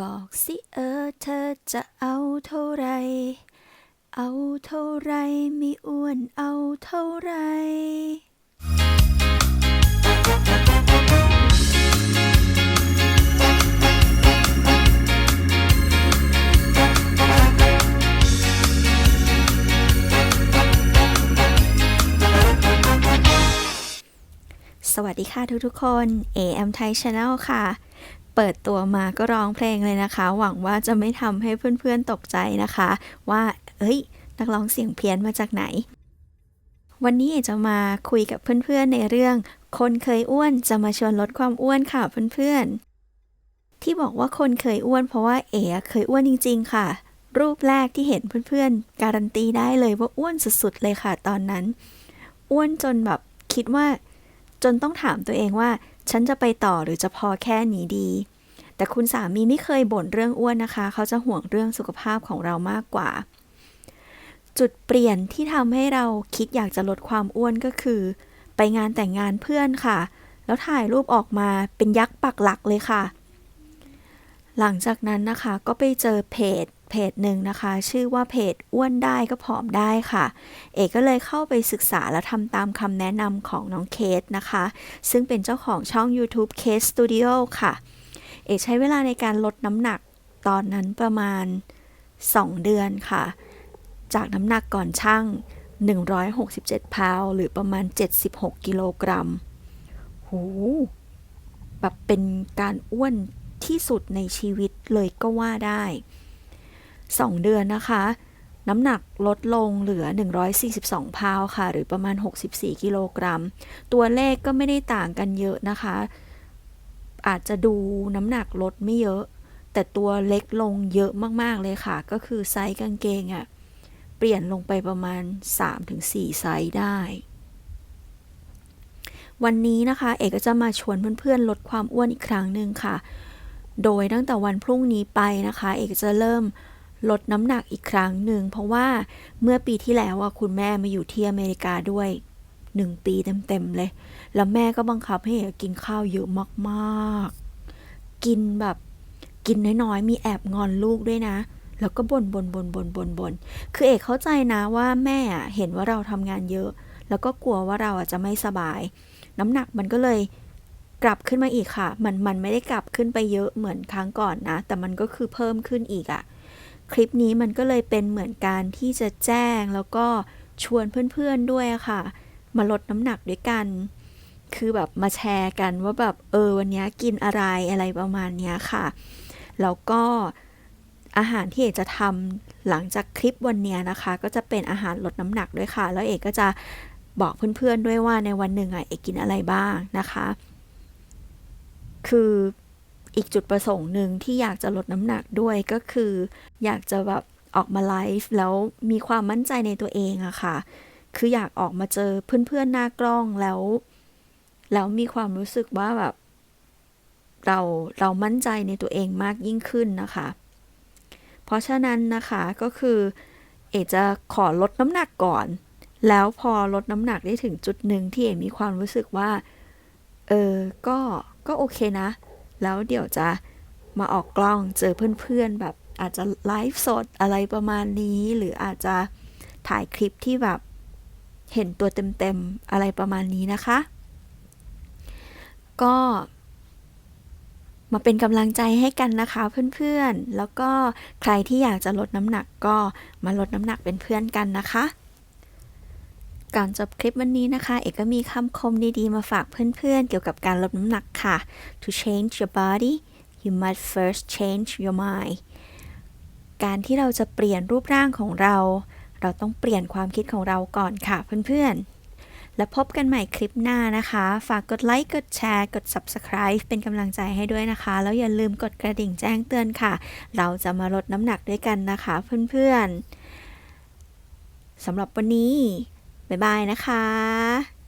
บอกสิเออเธอจะเอาเท่าไร เอาเท่าไรไม่อ้วนเอาเท่าไรสวัสดีค่ะทุกๆคน AM Thai Channel ค่ะ เปิดตัวมาก็ร้องเพลงเลยนะคะ หวังว่าจะไม่ทำให้เพื่อนๆตกใจนะคะ ว่าเอ้ย นักร้องเสียงเพี้ยนมาจากไหน วันนี้จะมาคุยกับเพื่อนๆในเรื่อง คนเคยอ้วนจะมาชวนลดความอ้วนค่ะเพื่อนๆ ที่บอกว่าคนเคยอ้วน เพราะว่าเอ๋เคยอ้วนจริง ๆ ค่ะ รูปแรกที่เห็นเพื่อนๆ การันตีได้เลยว่าอ้วนสุดๆเลยค่ะ ตอนนั้น อ้วนจนแบบคิดว่า จนต้องถามตัวเองว่าฉันจะไปต่อหรือจะพอแค่นี้ดี แต่คุณสามีไม่เคยบ่นเรื่องอ้วนนะคะ เขาจะห่วงเรื่องสุขภาพของเรามากกว่า จุดเปลี่ยนที่ทำให้เราคิดอยากจะลดความอ้วนก็คือ ไปงานแต่งงานเพื่อนค่ะ แล้วถ่ายรูปออกมาเป็นยักษ์ปักหลักเลยค่ะ หลังจากนั้นนะคะก็ไปเจอเพจเพจหนึ่งนะคะ ชื่อว่าเพจอ้วนได้ก็ผอมได้ค่ะ เอกก็เลยเข้าไปศึกษาและทำตามคำแนะนำของน้องเคสนะคะ ซึ่งเป็นเจ้าของช่อง YouTube Case Studio ค่ะ เอกใช้เวลาในการลดน้ำหนักตอนนั้นประมาณ 2 เดือนค่ะ จากน้ำหนักก่อนช่าง 167 พาวหรือประมาณ 76 กิโลกรัมโหแบบเป็นการอ้วนที่สุดในชีวิตเลยก็ว่าได้ 2 เดือนนะคะ น้ำหนักลดลงเหลือ 142 พาวค่ะ หรือประมาณ 64 กิโลกรัม ตัวเลขก็ไม่ได้ต่างกันเยอะนะคะ อาจจะดูน้ำหนักลดไม่เยอะ แต่ตัวเล็กลงเยอะมากๆเลยค่ะ ก็คือไซส์กางเกงอะเปลี่ยนลงไปประมาณ 3-4 ไซส์ได้ วันนี้นะคะ เอกก็จะมาชวนเพื่อนๆ ลดความอ้วนอีกครั้งหนึ่งค่ะ โดยตั้งแต่วันพรุ่งนี้ไปนะคะ เอกจะเริ่มลดน้ำหนักอีกครั้งหนึ่ง เพราะว่าเมื่อปีที่แล้วอะคุณแม่มาอยู่ที่อเมริกาด้วย หนึ่งปีเต็มๆเลย แล้วแม่ก็บังคับให้เอกกินข้าวเยอะมากๆ กินแบบกินน้อยๆ มีแอบงอนลูกด้วยนะ แล้วก็บ่นบ่นบ่นบ่นบ่นบ่นคือเอกเข้าใจนะว่าแม่เห็นว่าเราทำงานเยอะ แล้วก็กลัวว่าเราจะไม่สบาย น้ำหนักมันก็เลยกลับขึ้นมาอีกค่ะ มันมันไม่ได้กลับขึ้นไปเยอะเหมือนครั้งก่อนนะ แต่มันก็คือเพิ่มขึ้นอีกอะคลิปนี้มันก็เลยเป็นเหมือนการที่จะแจ้งแล้วก็ชวนเพื่อนๆด้วยค่ะ มาลดน้ำหนักด้วยกัน คือแบบมาแชร์กันว่าแบบเออวันนี้กินอะไรอะไรประมาณนี้ค่ะ แล้วก็อาหารที่เอกจะทำหลังจากคลิปวันนี้นะคะ ก็จะเป็นอาหารลดน้ำหนักด้วยค่ะ แล้วเอกก็จะบอกเพื่อนๆด้วยว่าในวันหนึ่งอะเอกกินอะไรบ้างนะคะ คืออีกจุดประสงค์หนึ่งที่อยากจะลดน้ำหนักด้วยก็คือ อยากจะแบบออกมาไลฟ์แล้วมีความมั่นใจในตัวเองอะค่ะ คืออยากออกมาเจอเพื่อนๆหน้ากล้องแล้ว แล้วมีความรู้สึกว่าแบบ เราเรามั่นใจในตัวเองมากยิ่งขึ้นนะคะ เพราะฉะนั้นนะคะก็คือ เอจะขอลดน้ำหนักก่อน แล้วพอลดน้ำหนักได้ถึงจุดหนึ่งที่เอมีความรู้สึกว่า เออก็ก็โอเคนะ แล้วเดี๋ยวจะมาออกกล้องเจอเพื่อนๆแบบอาจจะไลฟ์สดอะไรประมาณนี้ หรืออาจจะถ่ายคลิปที่แบบ เห็นตัวเต็มๆอะไรประมาณนี้นะคะ ก็มาเป็นกำลังใจให้กันนะคะเพื่อนๆ แล้วก็ใครที่อยากจะลดน้ำหนักก็มาลดน้ำหนักเป็นเพื่อนกันนะคะ ก่อนจบคลิปวันนี้นะคะ เอกก็มีคำคมดีๆ มาฝากเพื่อนๆ เกี่ยวกับการลดน้ำหนักค่ะ to change your body you must first change your mind การที่เราจะเปลี่ยนรูปร่างของเรา เราต้องเปลี่ยนความคิดของเราก่อนค่ะเพื่อนๆ และพบกันใหม่คลิปหน้านะคะ ฝากกดไลค์ กดแชร์ กด Subscribe เป็นกำลังใจให้ด้วยนะคะ แล้วอย่าลืมกดกระดิ่งแจ้งเตือนค่ะ เราจะมาลดน้ำหนักด้วยกันนะคะเพื่อนๆสำหรับวันนี้ บ๊ายบายนะคะ